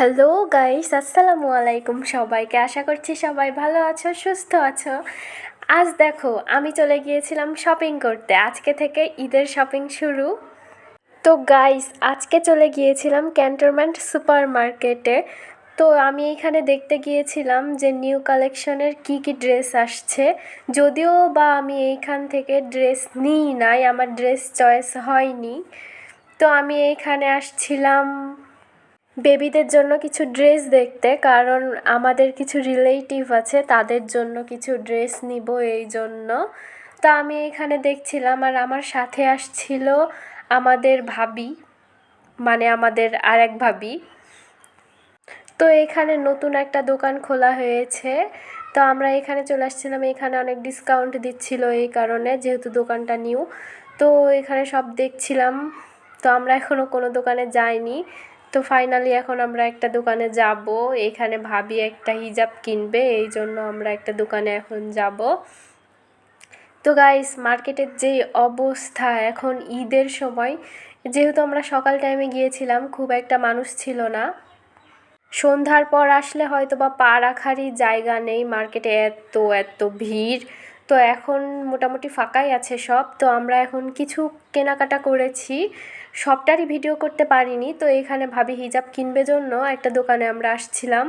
Hello guys আসসালামু আলাইকুম সবাইকে। আশা করছি সবাই ভালো আছো, সুস্থ আছো। আজ দেখো, আমি চলে গিয়েছিলাম শপিং করতে। আজকে থেকে ঈদের শপিং শুরু। তো গাইস আজকে চলে গিয়েছিলাম ক্যান্টনমেন্ট সুপার মার্কেটে তো আমি এখানে দেখতে গিয়েছিলাম যে নিউ কালেকশনের কি কি ড্রেস আসছে। যদিও বা আমি এইখান থেকে ড্রেস নিই নাই, আমার ড্রেস চয়েস হয়নি। তো আমি এইখানে আসছিলাম বেবিদের জন্য কিছু ড্রেস দেখতে, কারণ আমাদের কিছু রিলেটিভ আছে, তাদের জন্য কিছু ড্রেস নিব এই জন্য। তো আমি এখানে দেখছিলাম, আর আমার সাথে আসছিল আমাদের ভাবি মানে আমাদের আর এক ভাবি। তো এখানে নতুন একটা দোকান খোলা হয়েছে। তো আমরা এখানে চলে আসছিলাম, এখানে অনেক ডিসকাউন্ট দিচ্ছিল এই কারণে, যেহেতু দোকানটা নিউ তো এখানে সব দেখছিলাম। তো আমরা এখনও কোনো দোকানে যাইনি। তো ফাইনালি এখন আমরা একটা দোকানে যাব। এখানে ভাবি একটা হিজাব কিনবে, এই জন্য আমরা একটা দোকানে এখন যাব। তো গাইস মার্কেটের যে অবস্থা এখন ঈদের সময়, যেহেতু আমরা সকাল টাইমে গিয়েছিলাম, খুব একটা মানুষ ছিল না। সন্ধ্যার পর আসলে হয়তো বা পা রাখারই জায়গা নেই মার্কেটে এত এত ভিড়। তো এখন মোটামুটি ফাঁকাই আছে সব। তো আমরা এখন কিছু কেনাকাটা করেছি। সবটারই ভিডিও করতে পারিনি। তো এখানে ভাবি হিজাব কিনবে জন্য একটা দোকানে আমরা আসছিলাম।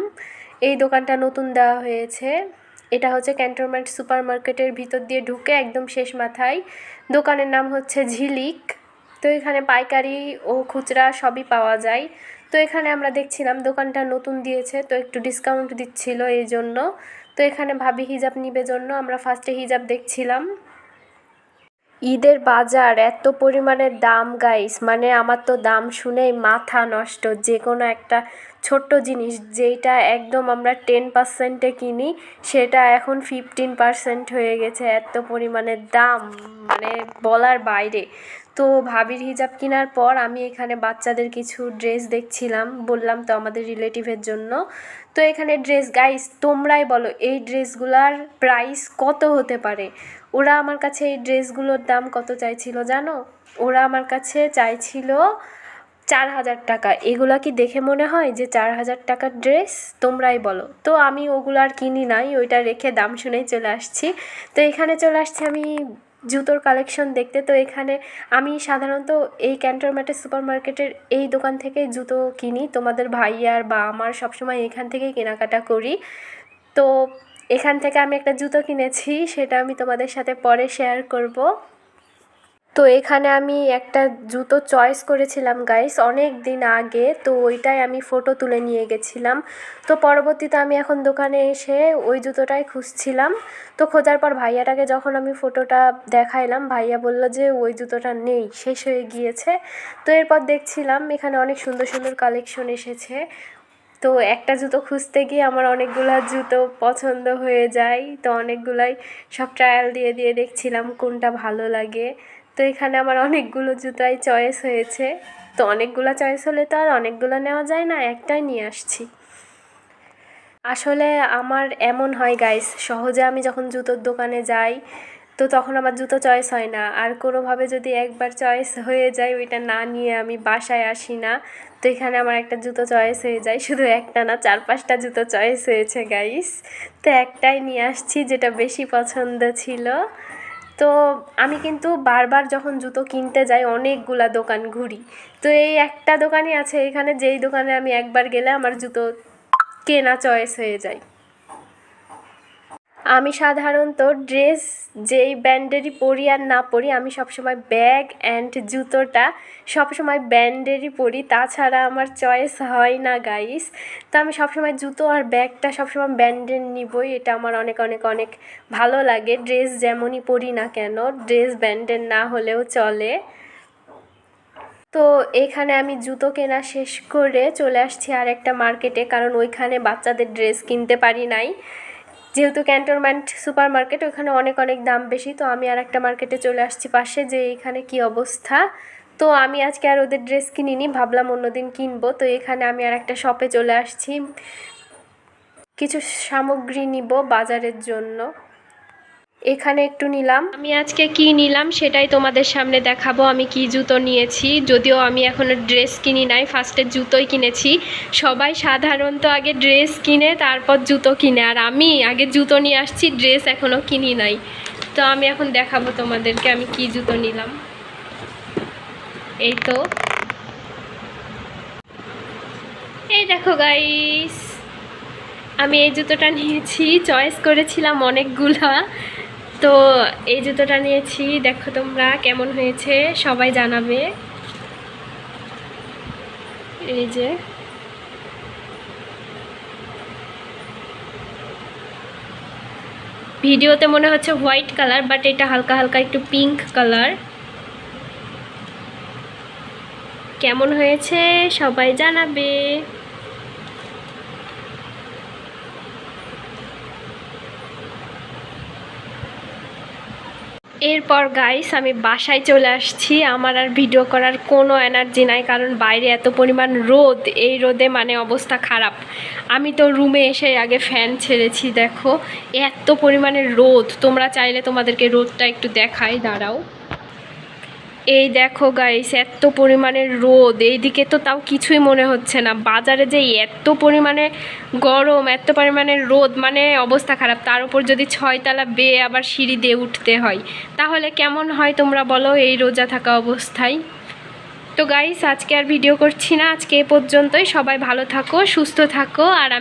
এই দোকানটা নতুন দেওয়া হয়েছে। এটা হচ্ছে ক্যান্টনমেন্ট সুপার মার্কেটের ভিতর দিয়ে ঢুকে একদম শেষ মাথায়। দোকানের নাম হচ্ছে ঝিলিক। তো এখানে পাইকারি ও খুচরা সবই পাওয়া যায়। তো এখানে আমরা দেখছিলাম দোকানটা নতুন দিয়েছে। তো একটু ডিসকাউন্ট দিচ্ছিল এই জন্য। তো এখানে ভাবি হিজাব নিবে জন্য, আমরা ফার্স্টে হিজাব দেখছিলাম। ঈদের বাজার এত পরিমাণে দাম গাইস মানে আমার তো দাম শুনেই মাথা নষ্ট। যে কোনো একটা ছোট্ট জিনিস যেটা একদম আমরা টেন পার্সেন্টে কিনি, সেটা এখন ফিফটিন পার্সেন্ট হয়ে গেছে এত পরিমাণে দাম মানে বলার বাইরে। তো ভাবির হিজাব কেনার পর আমি এখানে বাচ্চাদের কিছু ড্রেস দেখছিলাম, বললাম তো আমাদের রিলেটিভের জন্য। তো এখানে ড্রেস গাইস তোমরাই বলো, এই ড্রেসগুলার প্রাইস কত হতে পারে? ওরা আমার কাছে এই ড্রেসগুলোর দাম কত চাইছিল জানো? ওরা আমার কাছে চাইছিল চার হাজার টাকা। এগুলা কি দেখে মনে হয় যে চার হাজার টাকার ড্রেস? তোমরাই বলো। তো আমি ওগুলো আর কিনি নাই, ওইটা রেখে দাম শুনেই চলে আসছি। তো এখানে চলে আসছি আমি জুতোর কালেকশন দেখতে। তো এখানে আমি সাধারণত এই ক্যান্টনমেন্টের সুপার মার্কেটের এই দোকান থেকে জুতো কিনি। তোমাদের ভাইয়ার বা আমার সবসময় এখান থেকেই কেনাকাটা করি। তো এখান থেকে আমি একটা জুতো কিনেছি, সেটা আমি তোমাদের সাথে পরে শেয়ার করব। তো এখানে আমি একটা জুতো চয়েস করেছিলাম গাইস অনেক দিন আগে। তো ওইটাই আমি ফটো তুলে নিয়ে গেছিলাম। তো পরবর্তীতে আমি এখন দোকানে এসে ওই জুতোটাই খুঁজছিলাম। তো খোঁজার পর ভাইয়াটাকে যখন আমি ফটোটা দেখাইলাম, ভাইয়া বলল যে ওই জুতোটা নেই, শেষ হয়ে গিয়েছে। তো এরপর দেখছিলাম এখানে অনেক সুন্দর সুন্দর কালেকশন এসেছে। তো একটা জুতো খুঁজতে গিয়ে আমার অনেকগুলো জুতো পছন্দ হয়ে যায়। তো অনেকগুলাই সব ট্রায়াল দিয়ে দিয়ে দেখছিলাম কোনটা ভালো লাগে। তো এখানে আমার অনেকগুলো জুতাই চয়েস হয়েছে। তো অনেকগুলো চয়েস হলে তো আর অনেকগুলো নেওয়া যায় না, একটাই নিয়ে আসছি। আসলে আমার এমন হয় গাইস সহজে আমি যখন জুতোর দোকানে যাই, তো তখন আমার জুতো চয়েস হয় না। আর কোনোভাবে যদি একবার চয়েস হয়ে যায়, ওইটা না নিয়ে আমি বাসায় আসি না, তো এখানে আমার একটা জুতো চয়েস হয়ে যায়। শুধু একটা না, চার পাঁচটা জুতো চয়েস হয়েছে গাইস তো একটাই নিয়ে আসছি, যেটা বেশি পছন্দ ছিল। তো আমি কিন্তু বারবার যখন জুতো কিনতে যাই, অনেকগুলা দোকান ঘুরি। তো এই একটা দোকানই আছে, এখানে যেই দোকানে আমি একবার গেলে আমার জুতো কেনা চয়েস হয়ে যায়। আমি সাধারণত ড্রেস যেই ব্র্যান্ডেরই পরি আর না পরি, আমি সবসময় ব্যাগ অ্যান্ড জুতোটা সবসময় ব্র্যান্ডেরই পরি। তাছাড়া আমার চয়েস হয় না গাইস তো আমি সবসময় জুতো আর ব্যাগটা সবসময় ব্র্যান্ডের নিবই। এটা আমার অনেক অনেক অনেক ভালো লাগে। ড্রেস যেমনই পরি না কেন, ড্রেস ব্র্যান্ডের না হলেও চলে। তো এখানে আমি জুতো কেনা শেষ করে চলে আসছি আর একটা মার্কেটে কারণ ওইখানে বাচ্চাদের ড্রেস কিনতে পারি নাই। যেহেতু ক্যান্টনমেন্ট সুপার মার্কেট ওখানে অনেক অনেক দাম বেশি, তো আমি আর একটা মার্কেটে চলে আসছি পাশে যে এখানে কি অবস্থা। তো আমি আজকে আর ওদের ড্রেস কিনিনি, ভাবলাম অন্যদিন কিনবো, তো এখানে আমি আর একটা শপে চলে আসছি। কিছু সামগ্রী নিব বাজারের জন্য। এখানে একটু নিলাম। আমি আজকে কি নিলাম সেটাই তোমাদের সামনে দেখাবো। আমি কি জুতো নিয়েছি? যদিও আমি এখনও ড্রেস কিনি নাই, ফার্স্টে জুতোই কিনেছি। সবাই সাধারণত আগে ড্রেস কিনে, তারপর জুতো কিনে। আর আমি আগে জুতো নিয়ে আসছি, ড্রেস এখনও কিনি নাই। তো আমি এখন দেখাবো তোমাদেরকে আমি কি জুতো নিলাম। এই তো। এই দেখো গাইস আমি এই জুতোটা নিয়েছি। চয়েস করেছিলাম অনেকগুলা। তো এই জুতোটা নিয়েছি, দেখো তোমরা কেমন হয়েছে, সবাই জানাবে। এই যে। ভিডিওতে মনে হচ্ছে হোয়াইট কালার, বাট এটা হালকা হালকা একটু পিঙ্ক কালার। কেমন হয়েছে সবাই জানাবে। এরপর গাইস আমি বাসায় চলে আসছি। আমার আর ভিডিও করার কোনো এনার্জি নাই, কারণ বাইরে এত পরিমাণ রোদ। এই রোদে মানে অবস্থা খারাপ। আমি তো রুমে এসে আগে ফ্যান ছেড়েছি, দেখো। এত পরিমাণে রোদ। তোমরা চাইলে তোমাদেরকে রোদটা একটু দেখাই, দাঁড়াও। এই দেখো গাইস এত পরিমাণে রোদ। এইদিকে তো তাও কিছুই মনে হচ্ছে না। বাজারে যে এত পরিমাণে গরম, এত পরিমাণে রোদ মানে অবস্থা খারাপ। তার উপর যদি ছয়তলা বেয়ে আবার সিঁড়ি দিয়ে উঠতে হয়, তাহলে কেমন হয় তোমরা বলো এই রোজা থাকা অবস্থায়? তো গাইস আজকে আর ভিডিও করছি না। আজকে এ পর্যন্তই। সবাই ভালো থাকো, সুস্থ থাকো, আর